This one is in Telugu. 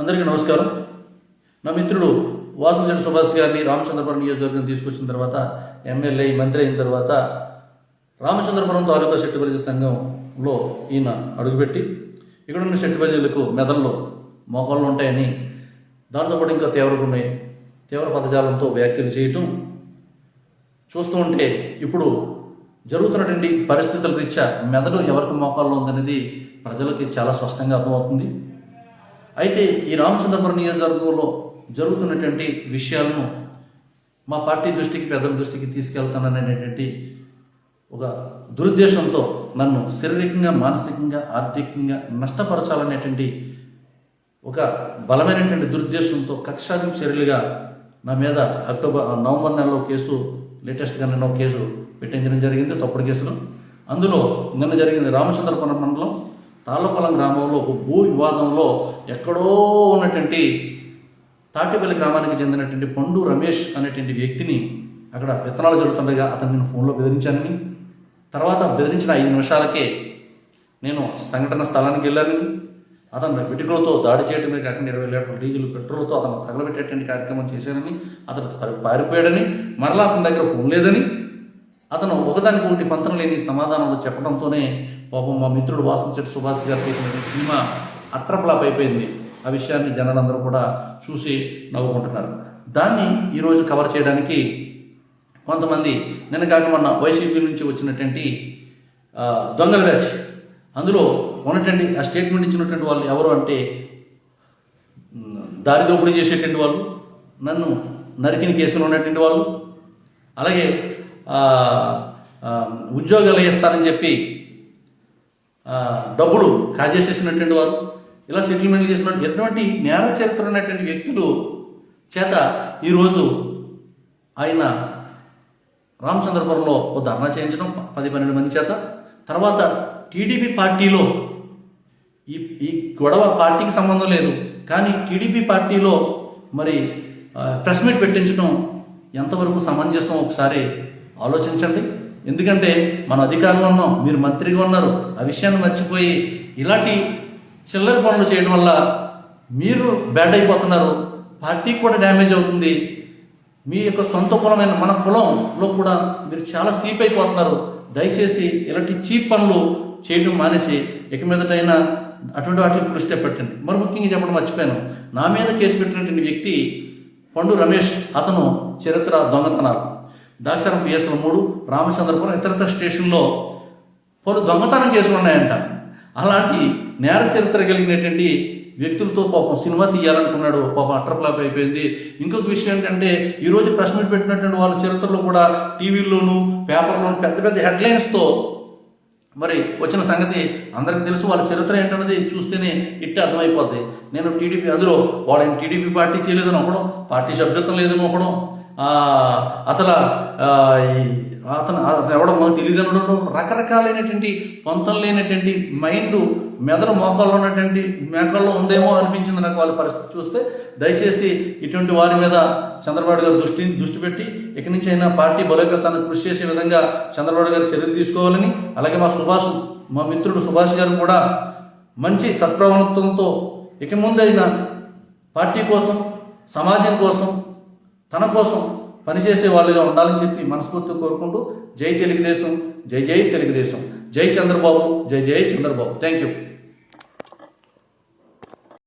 అందరికీ నమస్కారం. నా మిత్రుడు వాసుజన్ సుభాష్ గారిని రామచంద్రపురం నియోజకవర్గం తీసుకొచ్చిన తర్వాత ఎమ్మెల్యే మంత్రి అయిన తర్వాత రామచంద్రపురం తాలూకా శెట్టి ప్రజల సంఘంలో ఈయన అడుగుపెట్టి ఇక్కడ ఉన్న శెట్టి ప్రజలకు మెదళ్ళు మోకాళ్ళు ఉంటాయని దాంతోపాటు ఇంకా తీవ్రకున్నాయి తీవ్ర పదజాలంతో వ్యాఖ్యలు చేయటం చూస్తూ ఉంటే ఇప్పుడు జరుగుతున్నటువంటి పరిస్థితుల రీత్యా మెదడు ఎవరికి మోకాల్లో ఉందనేది ప్రజలకి చాలా స్పష్టంగా అర్థమవుతుంది. అయితే ఈ రామచంద్రపురం నియోజకవర్గంలో జరుగుతున్నటువంటి విషయాలను మా పార్టీ దృష్టికి పెద్దల దృష్టికి తీసుకెళ్తాననేటువంటి ఒక దురుద్దేశంతో నన్ను శారీరకంగా మానసికంగా ఆర్థికంగా నష్టపరచాలనేటువంటి ఒక బలమైనటువంటి దురుద్దేశంతో కక్షాదింపు చర్యలుగా నా మీద అక్టోబర్ నవంబర్ నెలలో కేసు లేటెస్ట్గా నిన్న ఒక కేసు పెట్టించడం జరిగింది తప్పుడు కేసులు అందులో నిన్న జరిగింది రామచంద్రపురం మండలం తాళ్ళపల్లం గ్రామంలో ఒక భూ వివాదంలో ఎక్కడో ఉన్నటువంటి తాటిపల్లి గ్రామానికి చెందినటువంటి పండు రమేష్ అనేటువంటి వ్యక్తిని అక్కడ విత్తనాలు జరుగుతుండగా అతను నేను ఫోన్లో బెదిరించానని. తర్వాత బెదిరించిన ఐదు నిమిషాలకే నేను సంఘటన స్థలానికి వెళ్ళానని. అతను వెటికలతో దాడి చేయడమే కాకుండా ఇరవై లీటర్ల డీజిల్ పెట్రోల్తో అతను తగలబెట్టేటువంటి కార్యక్రమం చేశానని అతను పారిపోయాడని మరలా అతని దగ్గర ఫోన్ లేదని. అతను ఒకదానికి ఒకటి పంతం లేని సమాధానంలో చెప్పడంతోనే పాపం మా మిత్రుడు వాసంచెట్టి సుభాష్ గారు చేసినటువంటి సినిమా అట్రప్లాప్ అయిపోయింది. ఆ విషయాన్ని జనాలందరూ కూడా చూసి నవ్వుకుంటున్నారు. దాన్ని ఈరోజు కవర్ చేయడానికి కొంతమంది నిన్న కాక మొన్న వైసీపీ నుంచి వచ్చినటువంటి దొంగల బ్యాచ్. అందులో ఉన్నటువంటి ఆ స్టేట్మెంట్ ఇచ్చినటువంటి వాళ్ళు ఎవరు అంటే దారిదోపిడీ దారి దోపిడీ చేసేటువంటి వాళ్ళు నన్ను నరికిన కేసులు ఉన్నటువంటి వాళ్ళు అలాగే ఉద్యోగాలు ఇస్తానని చెప్పి డబ్బులు కాజేసేసినటువంటి వారు ఇలా సెటిల్మెంట్లు చేసిన ఎటువంటి నేర చరిత్ర ఉన్నటువంటి వ్యక్తులు చేత ఈరోజు ఆయన రామచంద్రపురంలో ఓ ధర్నా చేయించడం పది పన్నెండు మంది చేత. తర్వాత టీడీపీ పార్టీలో ఈ ఈ గొడవ పార్టీకి సంబంధం లేదు. కానీ టీడీపీ పార్టీలో మరి ప్రెస్ మీట్ పెట్టించడం ఎంతవరకు సమంజసం ఒకసారి ఆలోచించండి. ఎందుకంటే మన అధికారంలో ఉన్నాం మీరు మంత్రిగా ఉన్నారు ఆ విషయాన్ని మర్చిపోయి ఇలాంటి చిల్లర పనులు చేయడం వల్ల మీరు బ్యాడ్ అయిపోతున్నారు పార్టీకి కూడా డ్యామేజ్ అవుతుంది. మీ యొక్క సొంత కులమైన మన కులంలో కూడా మీరు చాలా సీప్ అయిపోతున్నారు. దయచేసి ఇలాంటి చీప్ పనులు చేయడం మానేసి ఇక మీదటైనా అటువంటి వాటికి దృష్టి పెట్టండి మరి ముఖ్యంగా చెప్పడం మర్చిపోయాను. నా మీద కేసు పెట్టినటువంటి వ్యక్తి పండు రమేష్ అతను చరిత్ర దొంగతనాలు. దాక్షరం పిఎస్ఎల్ మూడు రామచంద్రపురం ఇతరత స్టేషన్లో పలు దొంగతనం కేసులు ఉన్నాయంట. అలాంటి నేర చరిత్ర కలిగినటువంటి వ్యక్తులతో పాపం సినిమా తీయాలనుకున్నాడు. పాపం అట్రప్లాప్ అయిపోయింది. ఇంకొక విషయం ఏంటంటే ఈరోజు ప్రెస్ మీట్ పెట్టినటువంటి వాళ్ళ చరిత్రలో కూడా టీవీల్లోనూ పేపర్లోనూ పెద్ద పెద్ద హెడ్లైన్స్తో మరి వచ్చిన సంగతి అందరికి తెలుసు. వాళ్ళ చరిత్ర ఏంటన్నది చూస్తేనే ఇట్టే అర్థమైపోద్ది. నేను టీడీపీ అందులో వాడు టీడీపీ పార్టీ చేయలేదని ఒకడం పార్టీ సభ్యత్వం లేదని ఒకడం అసలు ఈ అతను అతను ఎవడో మనకు తెలియదు అనడం రకరకాలైనటువంటి పొంతం లేనటువంటి మైండ్ మెదడు మోకాల్లో ఉన్నటువంటి మేకల్లో ఉందేమో అనిపించింది నాకు వాళ్ళ పరిస్థితి చూస్తే. దయచేసి ఇటువంటి వారి మీద చంద్రబాబు గారు దృష్టి దృష్టి పెట్టి ఇక్కడి నుంచి అయినా పార్టీ బలోపేతాన్ని కృషి చేసే విధంగా చంద్రబాబు గారు చర్యలు తీసుకోవాలని అలాగే మా సుభాష్ మా మిత్రుడు సుభాష్ గారు కూడా మంచి సత్ప్రవణత్వంతో ఇక ముందైనా పార్టీ కోసం సమాజం కోసం తన కోసం పనిచేసే వాళ్ళుగా ఉండాలని చెప్పి మనస్ఫూర్తిగా కోరుకుంటూ జై తెలుగుదేశం జై జై తెలుగుదేశం జై చంద్రబాబు జై జై చంద్రబాబు. Thank you